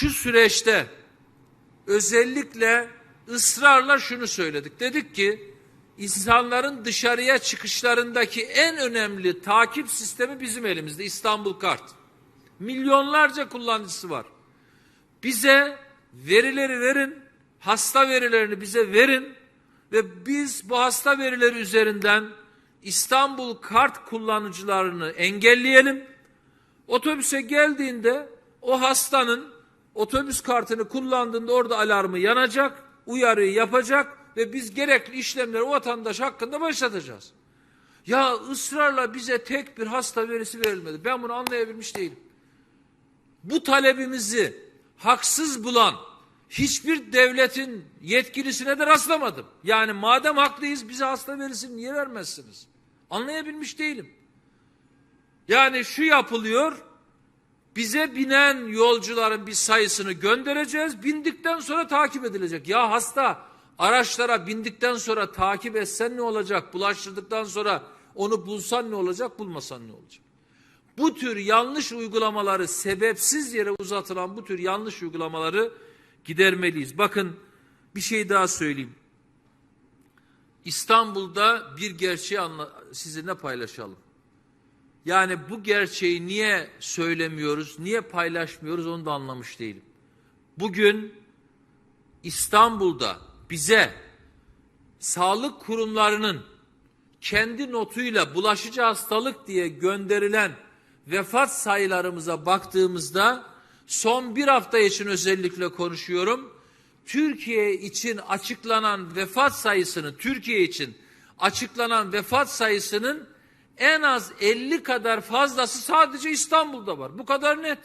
şu süreçte özellikle ısrarla şunu söyledik. Dedik ki insanların dışarıya çıkışlarındaki en önemli takip sistemi bizim elimizde İstanbul Kart. Milyonlarca kullanıcısı var. Bize verileri verin, hasta verilerini bize verin ve biz bu hasta verileri üzerinden İstanbul Kart kullanıcılarını engelleyelim. Otobüse geldiğinde o hastanın otobüs kartını kullandığında orada alarmı yanacak, uyarıyı yapacak ve biz gerekli işlemleri o vatandaş hakkında başlatacağız. Ya ısrarla bize tek bir hasta verisi verilmedi. Ben bunu anlayabilmiş değilim. Bu talebimizi haksız bulan hiçbir devletin yetkilisine de rastlamadım. Yani madem haklıyız bize hasta verisini niye vermezsiniz? Anlayabilmiş değilim. Yani şu yapılıyor, bize binen yolcuların bir sayısını göndereceğiz, bindikten sonra takip edilecek. Ya hasta araçlara bindikten sonra takip etsen ne olacak? Bulaştırdıktan sonra onu bulsan ne olacak, bulmasan ne olacak? Bu tür yanlış uygulamaları, sebepsiz yere uzatılan bu tür yanlış uygulamaları gidermeliyiz. Bakın bir şey daha söyleyeyim. İstanbul'da bir gerçeği sizinle paylaşalım. Yani bu gerçeği niye söylemiyoruz, niye paylaşmıyoruz onu da anlamış değilim. Bugün İstanbul'da bize sağlık kurumlarının kendi notuyla bulaşıcı hastalık diye gönderilen vefat sayılarımıza baktığımızda son bir hafta için özellikle konuşuyorum. Türkiye için açıklanan vefat sayısını, Türkiye için açıklanan vefat sayısının en az 50 kadar fazlası sadece İstanbul'da var. Bu kadar net.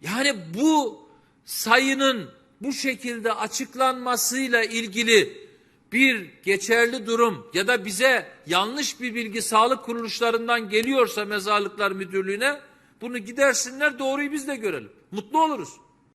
Yani bu sayının bu şekilde açıklanmasıyla ilgili bir geçerli durum ya da bize yanlış bir bilgi sağlık kuruluşlarından geliyorsa mezarlıklar müdürlüğüne bunu gidersinler doğruyu biz de görelim. Mutlu oluruz.